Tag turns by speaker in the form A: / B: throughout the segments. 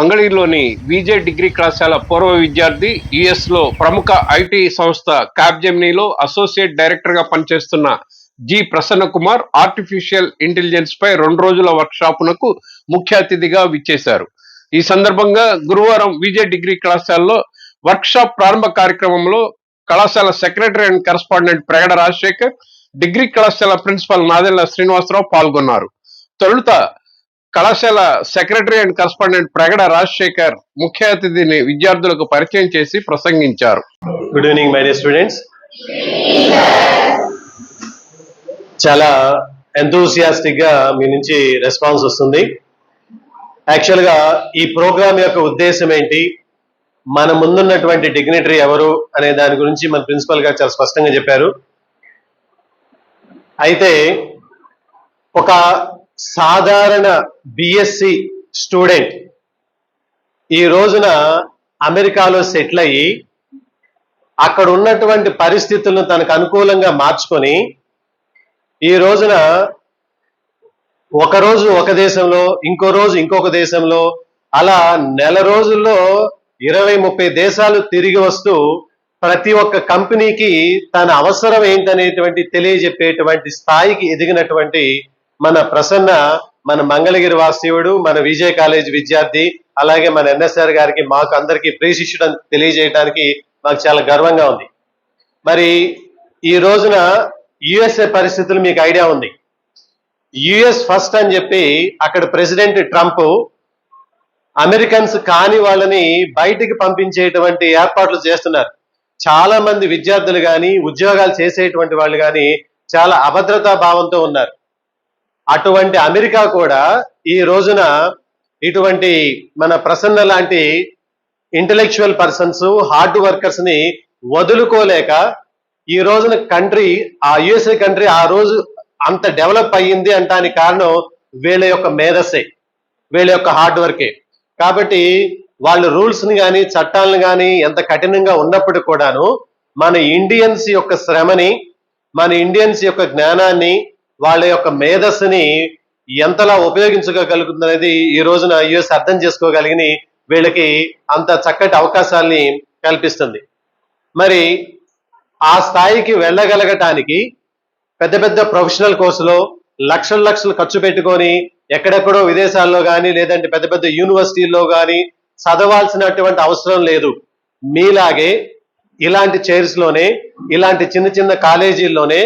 A: మంగళగిరిలోని VJ degree కళాశాల పూర్వ విద్యార్థి యుఎస్లో ప్రముఖ ఐటీ సంస్థ క్యాప్జెమినీలో అసోసియేట్ డైరెక్టర్గా పనిచేస్తున్న G Prasanna Kumar artificial intelligence పై రెండు రోజుల వర్క్షాపునకు ముఖ్య అతిథిగా విచ్చేశారు. ఈ సందర్భంగా గురువారం విజే డిగ్రీ కళాశాలలో వర్క్షాప్ ప్రారంభ కార్యక్రమంలో కళాశాల secretary and correspondent Pragada Rajasekhar degree కళాశాల ప్రిన్సిపల్ నాదెళ్ళ శ్రీనివాసరావు పాల్గొన్నారు. తొలుత కళాశాల secretary and correspondent Pragada Rajasekhar ముఖ్య అతిథిని విద్యార్థులకు పరిచయం చేసి ప్రసంగించారు.
B: గుడ్ ఈవినింగ్ మై స్టూడెంట్స్ చాలా ఎంతూసియాస్టిక్గా మీ నుంచి రెస్పాన్స్ వస్తుంది. యాక్చువల్గా ఈ ప్రోగ్రామ్ యొక్క ఉద్దేశం ఏంటి? మన ముందున్నటువంటి డిగ్నిటరీ ఎవరు అనే దాని గురించి మన ప్రిన్సిపల్ గారు చాలా స్పష్టంగా చెప్పారు. అయితే ఒక సాధారణ బిఎస్సి స్టూడెంట్ ఈ రోజున అమెరికాలో సెటిల్ అయ్యి అక్కడ ఉన్నటువంటి పరిస్థితులను తనకు అనుకూలంగా మార్చుకొని ఈ రోజున ఒక రోజు ఒక దేశంలో ఇంకో రోజు ఇంకొక దేశంలో అలా నెల రోజుల్లో ఇరవై ముప్పై దేశాలు తిరిగి వస్తూ ప్రతి ఒక్క కంపెనీకి తన అవసరం ఏంటనేటువంటి తెలియజెప్పేటువంటి స్థాయికి ఎదిగినటువంటి మన ప్రసన్న మన మంగళగిరి వాస్తవుడు మన విజయ కాలేజ్ విద్యార్థి అలాగే మన ఎన్ఎస్ఆర్ గారికి మాకు అందరికీ ప్రేషిష్యుడని తెలియజేయడానికి మాకు చాలా గర్వంగా ఉంది. మరి ఈ రోజున యుఎస్ఏ పరిస్థితులు మీకు ఐడియా ఉంది. యుఎస్ ఫస్ట్ అని చెప్పి అక్కడ ప్రెసిడెంట్ ట్రంప్ అమెరికన్స్ కాని వాళ్ళని బయటికి పంపించేటువంటి ఏర్పాట్లు చేస్తున్నారు. చాలా మంది విద్యార్థులు కానీ ఉద్యోగాలు చేసేటువంటి వాళ్ళు కానీ చాలా అభద్రతా భావంతో ఉన్నారు. అటువంటి అమెరికా కూడా ఈ రోజున ఇటువంటి మన ప్రసన్న లాంటి ఇంటలెక్చువల్ పర్సన్స్ హార్డ్ వర్కర్స్ని వదులుకోలేక ఈ రోజున కంట్రీ ఆ యుఎస్ఏ కంట్రీ ఆ రోజు అంత డెవలప్ అయ్యింది అంటానికి కారణం వీళ్ళ యొక్క మేధస్సే వీళ్ళ యొక్క హార్డ్ వర్కే కాబట్టి వాళ్ళు రూల్స్ని కానీ చట్టాలను కానీ ఎంత కఠినంగా ఉన్నప్పుడు కూడాను మన ఇండియన్స్ యొక్క శ్రమని మన ఇండియన్స్ యొక్క జ్ఞానాన్ని వాళ్ళ యొక్క మేధస్సుని ఎంతలా ఉపయోగించుకోగలుగుతుందనేది ఈ రోజున యుఎస్ అర్థం చేసుకోగలిగిన వీళ్ళకి అంత చక్కటి అవకాశాల్ని కల్పిస్తుంది. మరి ఆ స్థాయికి వెళ్ళగలగటానికి పెద్ద పెద్ద ప్రొఫెషనల్ కోర్సులో లక్షల లక్షలు ఖర్చు పెట్టుకొని ఎక్కడెక్కడో విదేశాల్లో కానీ లేదంటే పెద్ద పెద్ద యూనివర్సిటీల్లో కానీ చదవాల్సినటువంటి అవసరం లేదు. మీలాగే ఇలాంటి చైర్స్లోనే ఇలాంటి చిన్న చిన్న కాలేజీల్లోనే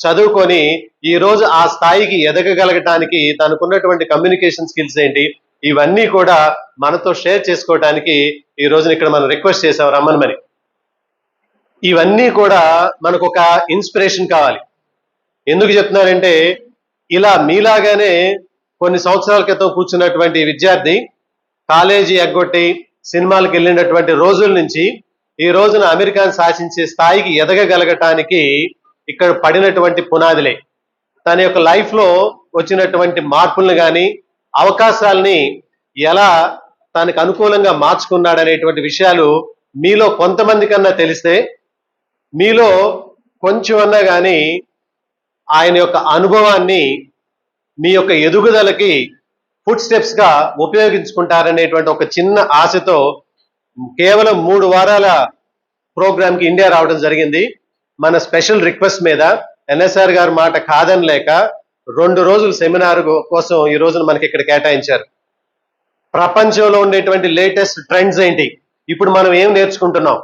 B: చదువుకొని ఈ రోజు ఆ స్థాయికి ఎదగగలగటానికి తనకున్నటువంటి కమ్యూనికేషన్ స్కిల్స్ ఏంటి ఇవన్నీ కూడా మనతో షేర్ చేసుకోవడానికి ఈ రోజున ఇక్కడ మనం రిక్వెస్ట్ చేసాం రమ్మని మరి. ఇవన్నీ కూడా మనకు ఒక ఇన్స్పిరేషన్ కావాలి. ఎందుకు చెప్తున్నానంటే ఇలా మీలాగానే కొన్ని సంవత్సరాల క్రితం కూర్చున్నటువంటి విద్యార్థి కాలేజీ ఎగ్గొట్టి సినిమాలకు వెళ్ళినటువంటి రోజుల నుంచి ఈ రోజున అమెరికాను శాసించే స్థాయికి ఎదగగలగటానికి ఇక్కడ పడినటువంటి పునాదులే. తన యొక్క లైఫ్లో వచ్చినటువంటి మార్పులను కానీ అవకాశాలని ఎలా తనకు అనుకూలంగా మార్చుకున్నాడనేటువంటి విషయాలు మీలో కొంతమంది కన్నా తెలిస్తే మీలో కొంచెం అన్నా కానీ ఆయన యొక్క అనుభవాన్ని మీ యొక్క ఎదుగుదలకి ఫుడ్ స్టెప్స్గా ఉపయోగించుకుంటారనేటువంటి ఒక చిన్న ఆశతో కేవలం మూడు వారాల ప్రోగ్రామ్కి ఇండియా రావడం జరిగింది. మన స్పెషల్ రిక్వెస్ట్ మీద ఎన్ఎస్ఆర్ గారు మాట కాదని లేక రెండు రోజుల సెమినార్ కోసం ఈ రోజున మనకి ఇక్కడ కేటాయించారు. ప్రపంచంలో ఉండేటువంటి లేటెస్ట్ ట్రెండ్స్ ఏంటి? ఇప్పుడు మనం ఏం నేర్చుకుంటున్నాం?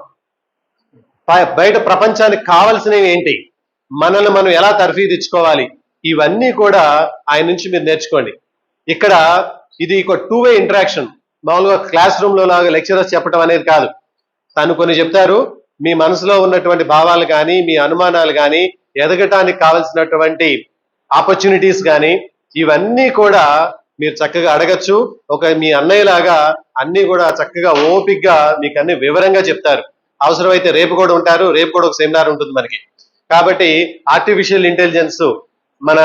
B: బయట ప్రపంచానికి కావాల్సినవి ఏంటి? మనల్ని మనం ఎలా తర్ఫీదిచ్చుకోవాలి ఇవన్నీ కూడా ఆయన నుంచి మీరు నేర్చుకోండి. ఇక్కడ ఇది ఒక టూ వే ఇంటరాక్షన్ మామూలుగా క్లాస్ రూమ్లో లాగా లెక్చరర్స్ చెప్పడం అనేది కాదు. తను కొన్ని చెప్తారు మీ మనసులో ఉన్నటువంటి భావాలు కానీ మీ అనుమానాలు కానీ ఎదగటానికి కావలసినటువంటి ఆపర్చునిటీస్ కానీ ఇవన్నీ కూడా మీరు చక్కగా అడగచ్చు. ఒక మీ అన్నయ్య లాగా అన్ని కూడా చక్కగా ఓపిగ్గా మీకు అన్ని వివరంగా చెప్తారు. అవసరమైతే రేపు కూడా ఉంటారు రేపు కూడా ఒక సెమినార్ ఉంటుంది మనకి. కాబట్టి ఆర్టిఫిషియల్ ఇంటెలిజెన్స్ మన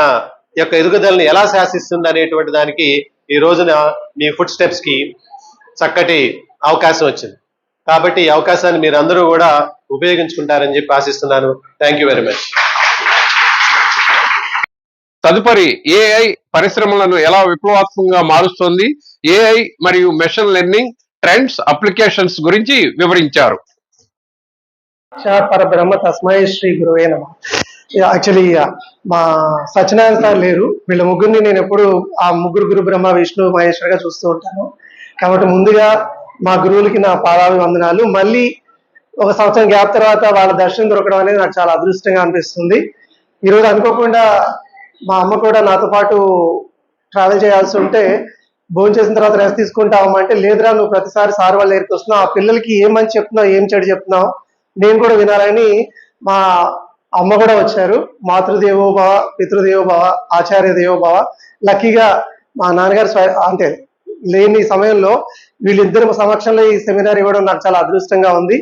B: యొక్క ఎదుగుదలని ఎలా శాసిస్తుంది అనేటువంటి దానికి ఈ రోజున మీ ఫుడ్ స్టెప్స్కి చక్కటి అవకాశం వచ్చింది. కాబట్టి ఈ అవకాశాన్ని మీరు అందరూ కూడా ఉపయోగించుకుంటారని చెప్పి ఆశిస్తున్నాను. థ్యాంక్ యూ వెరీ మచ్
A: తదుపరి ఏఐ పరిశ్రమలను ఎలా విప్లవాత్మకంగా మారుస్తోంది? ఏఐ మరియు మెషిన్ లెర్నింగ్ ట్రెండ్స్ అప్లికేషన్స్ గురించి వివరించారు.
C: పరబ్రహ్మ తస్మై శ్రీ గురువే నమ. యాక్చువల్లీ మా సత్యనారాయణ సార్ లేరు. వీళ్ళ ముగ్గురిని నేను ఎప్పుడు ఆ ముగ్గురు గురు బ్రహ్మ విష్ణు మహేశ్వర్గా చూస్తూ ఉంటాను. కాబట్టి ముందుగా మా గురువులకి నా పాదాభివందనాలు. మళ్ళీ ఒక సంవత్సరం గ్యాప్ తర్వాత వాళ్ళ దర్శనం దొరకడం అనేది నాకు చాలా అదృష్టంగా అనిపిస్తుంది. ఈరోజు అనుకోకుండా మా అమ్మ కూడా నాతో పాటు ట్రావెల్ చేయాల్సి ఉంటే భోజనం చేసిన తర్వాత రెస్ట్ తీసుకుంటావు అంటే లేదురా నువ్వు ప్రతిసారి సార్ వాళ్ళ దగ్గరికి వస్తున్నావు. ఆ పిల్లలకి ఏం మంచి చెప్తున్నావు? ఏం చెడు చెప్తున్నావు? నేను కూడా వినాలని మా అమ్మ కూడా వచ్చారు. మాతృదేవో భవ పితృదేవో భవ ఆచార్య దేవో లక్కీగా మా నాన్నగారు అంటే లేని సమయంలో వీళ్ళిద్దరి సమక్షంలో ఈ సెమినార్ ఇవ్వడం నాకు చాలా అదృష్టంగా ఉంది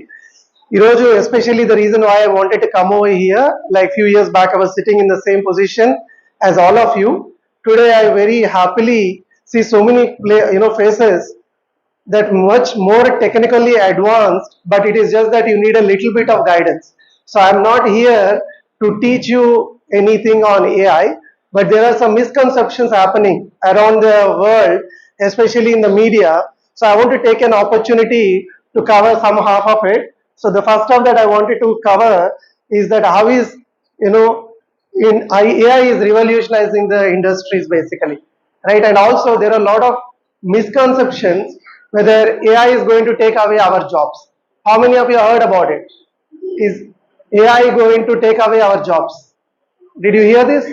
C: ఈరోజు especially the reason why I wanted to come over here like few years back I was sitting in the same position as all of you today I very happily see so many play, you know faces that much more technically advanced but it is just that you need a little bit of guidance so i'm not here to teach you anything on ai but there are some misconceptions happening around the world especially in the media so i want to take an opportunity to cover some half of it so the first of that i wanted to cover is that how is you know in ai is revolutionizing the industries basically right? And also there are a lot of misconceptions whether AI is going to take away our jobs. How many of you heard about it? Is AI going to take away our jobs? Did you hear this?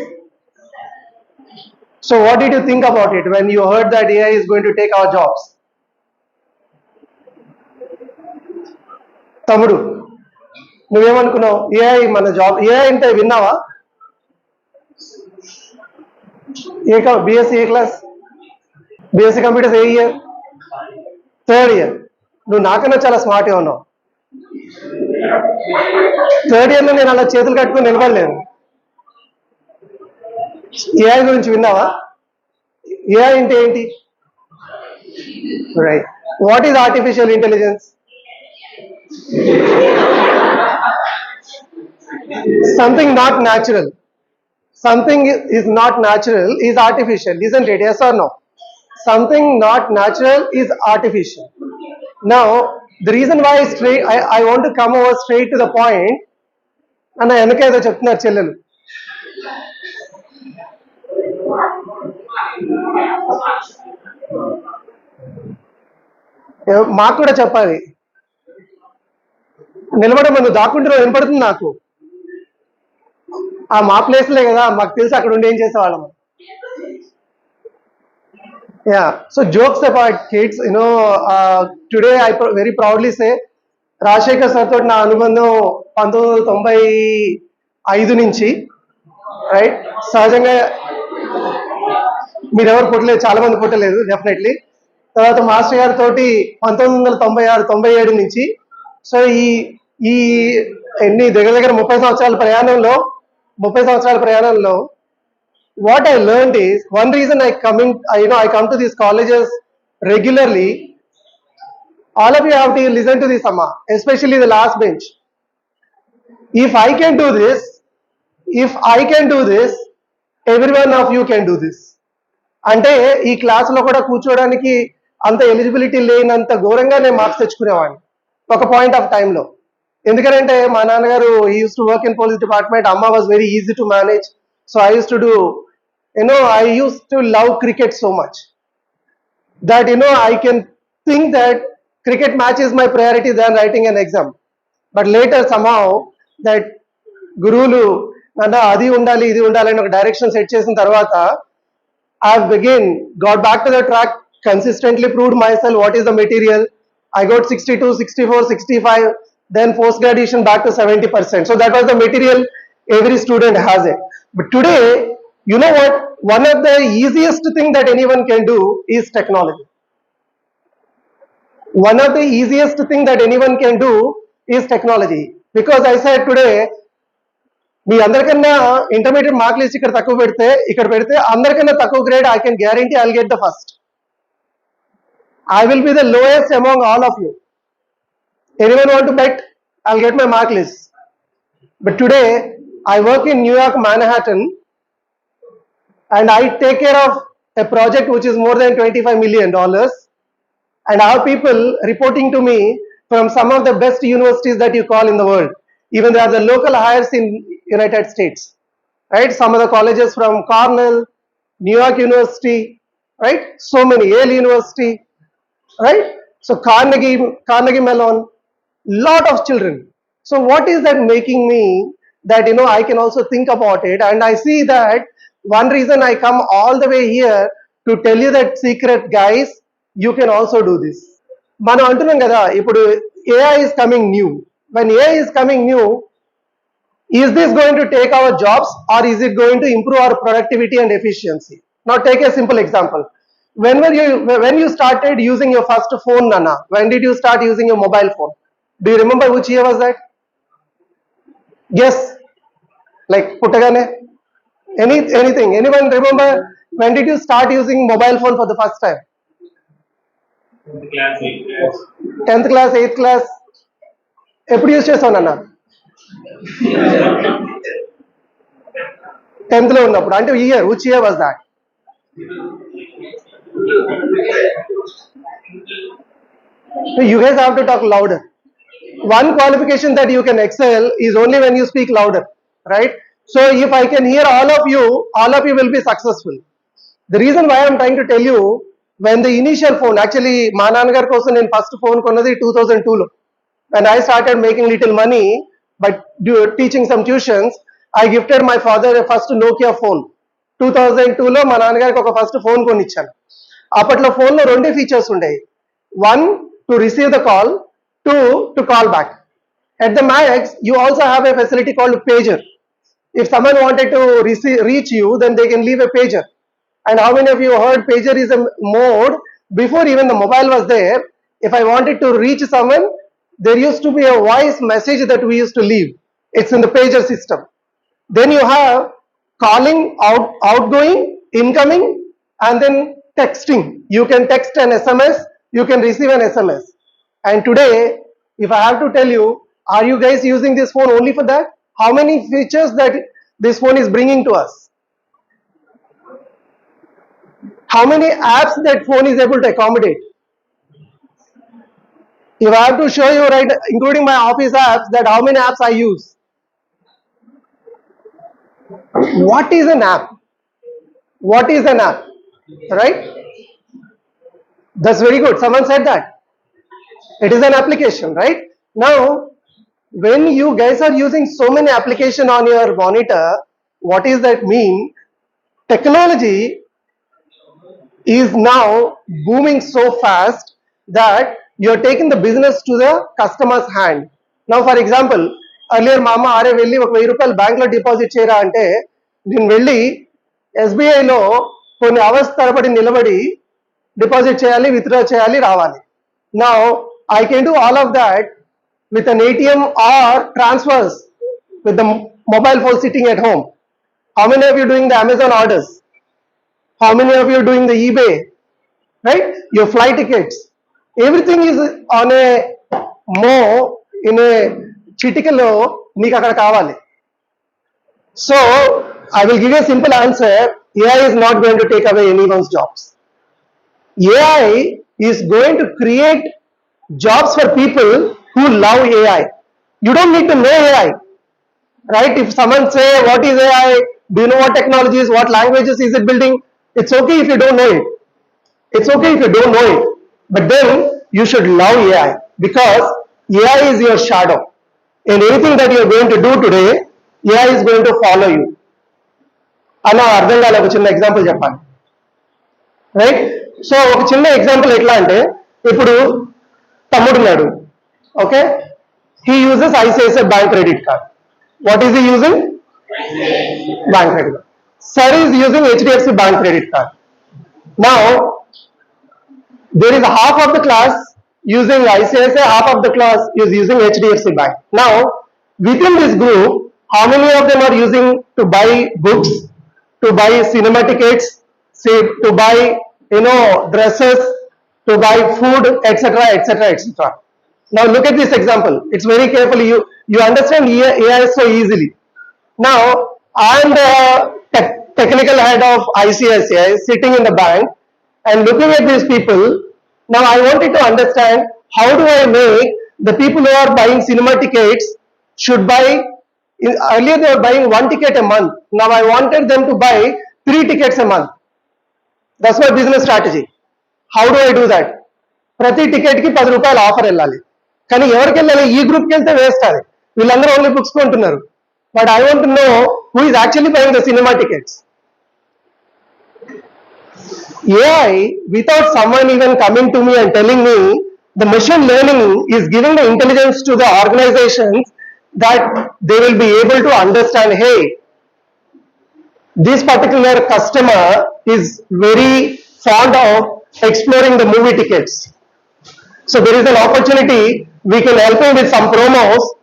C: So what did you think about it when you heard that AI is going to take our jobs? తమ్ముడు నువ్వేమనుకున్నావు? AI మన job AI అంటే విన్నావా? ఏ BSc ఏ class BSc computers ఏ year third year నువ్వు నాకన్నా చాలా స్మార్ట్గా ఉన్నావు. థర్డ్ ఇయర్లో నేను అలా చేతులు కట్టుకుని నిలబడలేను. ఏఐ గురించి విన్నావా? ఏఐ అంటే ఏంటి? Right what is artificial intelligence something not natural something is not natural is artificial, isn't it? Yes or no? Something not natural is artificial. Now, the reason why straight, I, I want to come over straight to the point, అన్న వెనక ఏదో చెప్తున్నారు చెల్లెలు మాకు కూడా చెప్పాలి నిలబడే ముందు దాక్కుంటే వినపడుతుంది నాకు. ఆ మా ప్లేస్లే కదా మాకు తెలుసు అక్కడ ఉండి ఏం చేసేవాళ్ళం. Yeah so jokes about kids you know today I very proudly say Rajasekhar sir తోటి నా అనుబంధం పంతొమ్మిది వందల తొంభై ఐదు నుంచి రైట్ సహజంగా మీరెవరు పుట్టలేదు చాలా మంది పుట్టలేదు డెఫినెట్లీ తర్వాత మాస్టర్ గారి తోటి పంతొమ్మిది వందల తొంభై ఆరు తొంభై ఏడు నుంచి సో ఈ ఈ ఎన్ని దగ్గర దగ్గర ముప్పై సంవత్సరాల ప్రయాణంలో ముప్పై సంవత్సరాల ప్రయాణంలో what I learn is one reason I coming I know I come to these colleges regularly all of you have to listen to this అమ్మా especially the last bench if I can do this if I can do this every one of you can do this అంటే ఈ క్లాస్లో కూడా కూర్చోవడానికి అంత eligibility లేనంత ఘోరంగా నేను మార్క్స్ తెచ్చుకునేవాడిని. ఒక పాయింట్ ఆఫ్ టైంలో ఎందుకంటే మా నాన్నగారు use to work in police department అమ్మ was very easy to manage so I use to do you know I use to love cricket so much that you know I can think that cricket match is my priority than writing an exam but later somehow that గురువులు నన్ను అది ఉండాలి ఇది ఉండాలి అని ఒక direction set చేసిన తర్వాత I begin got back to the track consistently proved my self what is the material I got sixty two sixty four sixty five Then post graduation back to seventy percent so that was the material every student has it. But today, you know what? One of the easiest thing that anyone can do is technology. One of the easiest thing that anyone can do is technology. Because I said today, మీ అందరికన్నా intermediate mark list ఇక్కడ తక్కువ పెడితే ఇక్కడ పెడితే అందరికన్నా తక్కువ grade I can guarantee I get the first I will be the lowest among all of you anyone want to bet? I'll get my mark list. But today, I work in New York, Manhattan, and I take care of a project which is more than $25 million. And our people reporting to me from some of the best universities that you call in the world. Even there are the local hires in United States, right? Some of the colleges from Cornell, New York University, right? So many, Yale University, right? So Carnegie, Carnegie Mellon, lot of children. So what is that making me that you know I can also think about it and I see that one reason I come all the way here to tell you that secret guys you can also do this. మనం అంటున్నాం కదా ఇప్పుడు AI is coming new when AI is coming new is this going to take our jobs or is it going to improve our productivity and efficiency now take a simple example when were you when you started using your first phone nana when did you start using your mobile phone do you remember which year was that yes like పుట్టగానే any anything anyone remember when did you start using mobile phone for the first time
D: class eight class.
C: 10th class 8th class ఎప్పుడు use చేసావు నాన్న tenth లో ఉన్నప్పుడు అంటే year which year was that you guys have to talk louder one qualification that you can excel is only when you speak louder right so if i can hear all of you all of you will be successful the reason why i'm trying to tell you when the initial phone actually మా నాన్నగారి కోసం నేను first phone కొన్నది two thousand టూలో when i started making little money by do- teaching some tuitions i gifted my father a first nokia phone two thousand టూలో మా నాన్నగారికి ఒక ఫస్ట్ ఫోన్ కొనిచ్చాను అప్పట్లో ఫోన్లో రెండే ఫీచర్స్ ఉండేవి one to receive the call to, to call back. At the MyX, you also have a facility called pager. If someone wanted to receive, reach you, then they can leave a pager. And how many of you heard pager is a mode before even the mobile was there? If I wanted to reach someone, there used to be a voice message that we used to leave. It's in the pager system. Then you have calling, out, outgoing, incoming, and then texting. You can text an SMS, you can receive an SMS and today if i have to tell you are you guys using this phone only for that? How many features that this phone is bringing to us? How many apps that phone is able to accommodate? If i have to show you right including my office apps that how many apps i use? What is an app? What is an app? Right? That's very good. Someone said that it is an application right now when you guys are using so many application on your monitor what does that mean technology is now booming so fast that you're taking the business to the customer's hand now for example earlier మా అమ్మ ఆరే వెళ్ళి ఒక వెయ్యి రూపాయలు బ్యాంక్లో deposit చేయరా అంటే నేను వెళ్ళి SBI లో కొన్ని అవర్స్ తరబడి నిలబడి డిపాజిట్ చేయాలి విత్డ్రా చేయాలి రావాలి నా I can do all of that with an ATM or transfers with the mobile phone sitting at home. How many of you doing the Amazon orders? How many of you doing the eBay? Right? Your flight tickets. Everything is on a mo in a చిటికలో మీకు అక్కడ కావాలి so I will give a simple answer AI is not going to take away anyone's jobs AI is going to create jobs for people who love AI. You don't need to know AI, right? If someone say, what is AI? Do you know what technologies, what languages is it building? It's okay if you don't know it. It's okay if you don't know it. But then you should love AI because AI is your shadow. And anything that you're going to do today, AI is going to follow you. అలా అర్థం కాలే ఒక చిన్న example చెప్పాలి right so ఒక చిన్న example ఎట్లా అంటే ఇప్పుడు Tamil Nadu. Okay. He uses ICICI bank credit card. What is he using? Bank credit card. Sir is using HDFC bank credit card. Now, there is half of the class using ICICI, half of the class is using HDFC bank. Now, within this group, how many of them are using to buy books, to buy cinema tickets, to buy, you know, dresses, to buy food, etc., etc., etc. Now, look at this example. It's very carefully. You you understand AI so easily. Now, I am the tech, technical head of ICICI sitting in the bank and looking at these people. Now I wanted to understand how do I make the people who are buying cinema tickets should buy earlier they were buying one ticket a month. Now I wanted them to buy three tickets a month. That's my business strategy. How do I do that ప్రతి టికెట్కి పది రూపాయలు offer వెళ్ళాలి కానీ ఎవరికి వెళ్ళాలి ఈ గ్రూప్కి వెళ్తే వేస్ట్ అది వీళ్ళందరూ ఓన్లీ బుక్స్ కొంటున్నారు but I want know who is actually buying the cinema tickets AI, without someone even coming to me and telling me, the machine learning is giving the intelligence to the organizations that they will be able to understand, hey, this particular customer is very fond of exploring the movie tickets. So there is an opportunity, we can help him with some promos